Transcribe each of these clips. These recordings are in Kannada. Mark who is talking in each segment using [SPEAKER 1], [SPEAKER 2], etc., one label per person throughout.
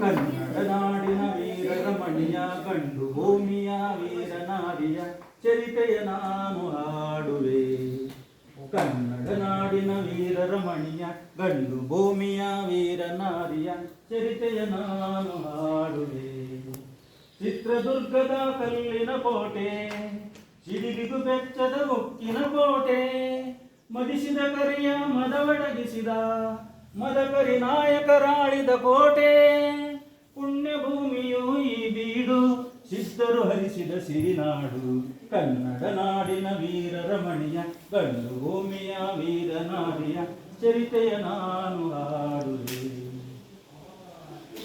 [SPEAKER 1] ಕನ್ನಡ ನಾಡಿನ ವೀರರ ಮಣಿಯ ಗಂಡು ಭೂಮಿಯ ವೀರನಾರಿಯ ಚರಿತೆಯ ನಾನು ಹಾಡುವೆ. ಕನ್ನಡ ನಾಡಿನ ವೀರರ ಮಣಿಯ ಗಂಡು ಭೂಮಿಯ ವೀರನಾರಿಯ ಚರಿತೆಯ ನಾನು ಹಾಡುವೆ. ಚಿತ್ರದುರ್ಗದ ಕಲ್ಲಿನ ಕೋಟೆ ಸಿಡಿಲಿದು ಬೆಚ್ಚದ ಉಕ್ಕಿನ ಕೋಟೆ, ಮದಿಸಿದ ಕರಿಯ ಮದವಡಗಿಸಿದ ಮದಕರಿ ನಾಯಕರಾಳಿದ ಕೋಟೆ. ಹರಿಸಿದ ಸಿರಿನಾಡು, ಕನ್ನಡ ನಾಡಿನ ವೀರರ ಮಣಿಯ ಗಂಡು ಭೂಮಿಯ ವೀರನಾರಿಯ ಚರಿತೆಯ ನಾನು ಹಾಡುವೆ.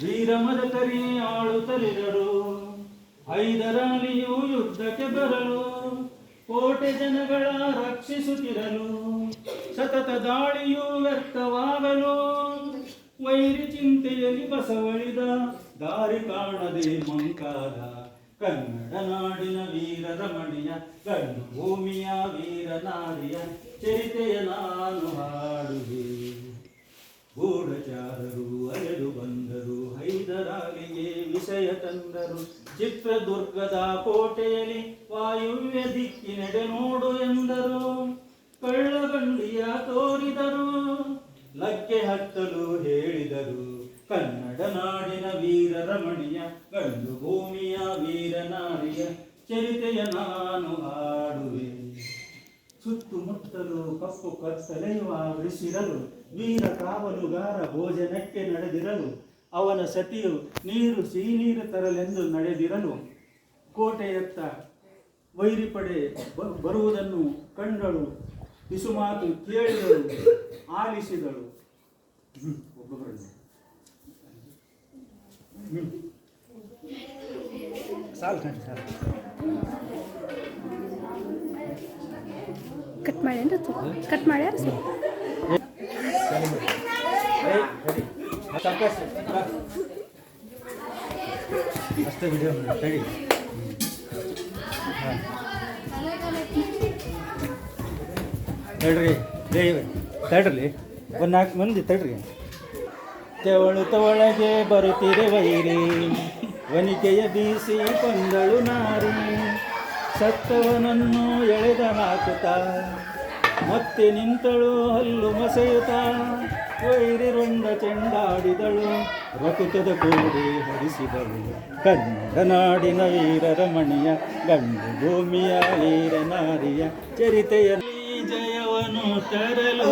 [SPEAKER 1] ವೀರಮದ ಕರಿ ಆಳುತ್ತಲಿರರು ಐದರಾಣಿಯು ಯುದ್ಧಕ್ಕೆ ಬರಲು ಕೋಟೆ ಜನಗಳ ರಕ್ಷಿಸುತ್ತಿರಲು, ಸತತ ದಾಳಿಯು ವ್ಯರ್ಥವಾಗಲು, ವೈರಿ ಚಿಂತೆಯಲ್ಲಿ ಬಸವಳಿದ ದಾರಿ ಕಾಣದೆ ಮಂಕಾದ ಕನ್ನಡ ನಾಡಿನ ವೀರರ ಮಣಿಯ, ಕಣ್ಣು ಭೂಮಿಯ ವೀರನಾರಿಯ ಚರಿತೆಯ ನಾನು ಹಾಡುವೆ. ಗೂಢಚಾರರು ಅರೆದು ಬಂದರು ಹೈದರಾಲಿಗೆ ವಿಷಯ ತಂದರು. ಚಿತ್ರದುರ್ಗದ ಕೋಟೆಯಲ್ಲಿ ವಾಯುವ್ಯ ದಿಕ್ಕಿನೆಡೆ ನೋಡು ಎಂದರು. ಕಳ್ಳಗಂಡಿಯ ತೋರಿದರು. ಲಗ್ಗೆ ಹತ್ತಲು ಕನ್ನಡ ನಾಡಿನ ವೀರ ರಮಣಿಯ ಗಂಡು ಭೂಮಿಯ ವೀರನಾರಿಯ ಚರಿತೆಯ ನಾನು ಹಾಡುವೆ. ಸುತ್ತಮುತ್ತಲು ಕಪ್ಪು ಕತ್ತಲೆಯುವ ಬಿಸಿರಲು ವೀರ ಕಾವಲುಗಾರ ಭೋಜನಕ್ಕೆ ನಡೆದಿರಲು ಅವನ ಸತಿಯು ನೀರು ಸಿಹಿನೀರು ತರಲೆಂದು ನಡೆದಿರಲು ಕೋಟೆಯತ್ತ ವೈರಿಪಡೆ ಬರುವುದನ್ನು ಕಂಡಳು ಬಿಸುಮಾತು ಕೇಳಿದಳು ಆಲಿಸಿದಳು. ಹ್ಮ್, ಒಬ್ಬೊಬ್ಬರನ್ನು. ಮಾಡಿ ಅಂದ್ರೆ
[SPEAKER 2] ಕಟ್ ಮಾಡಿ ಕಟ್ ಮಾಡ್ಯಾರ.
[SPEAKER 1] ಅಷ್ಟೇ ವಿಡಿಯೋ ತಡಿ ಹಾಂ. ತಡ್ರಿ ತಡ್ರಿ ಒಂದು ನಾಲ್ಕು ಮಂದಿ ತಡ್ರಿ ತೆವಳುತ ಒಳಗೆ ಬರುತ್ತಿರೆ ವೈರಿ. ವನಿಕೆಯ ಬೀಸಿ ಕೊಂದಳು ನಾರಿ. ಸತ್ತವನನ್ನು ಎಳೆದ ಹಾಕುತ್ತಾ. ಮತ್ತೆ ನಿಂತಳು ಹಲ್ಲು ಮಸೆಯುತ್ತ. ವೈರಿ ರೊಂಡ ಚೆಂಡಾಡಿದಳು. ರಕುತದ ಕೋಡಿ ಹರಿಸಿದಳು. ಕನ್ನಡ ನಾಡಿನ ವೀರರ ಮಣಿಯ ಗಂಡು ಭೂಮಿಯ ವೀರ ನಾರಿಯ ಚರಿತೆಯ ಜಯವನ್ನು ತರಲು.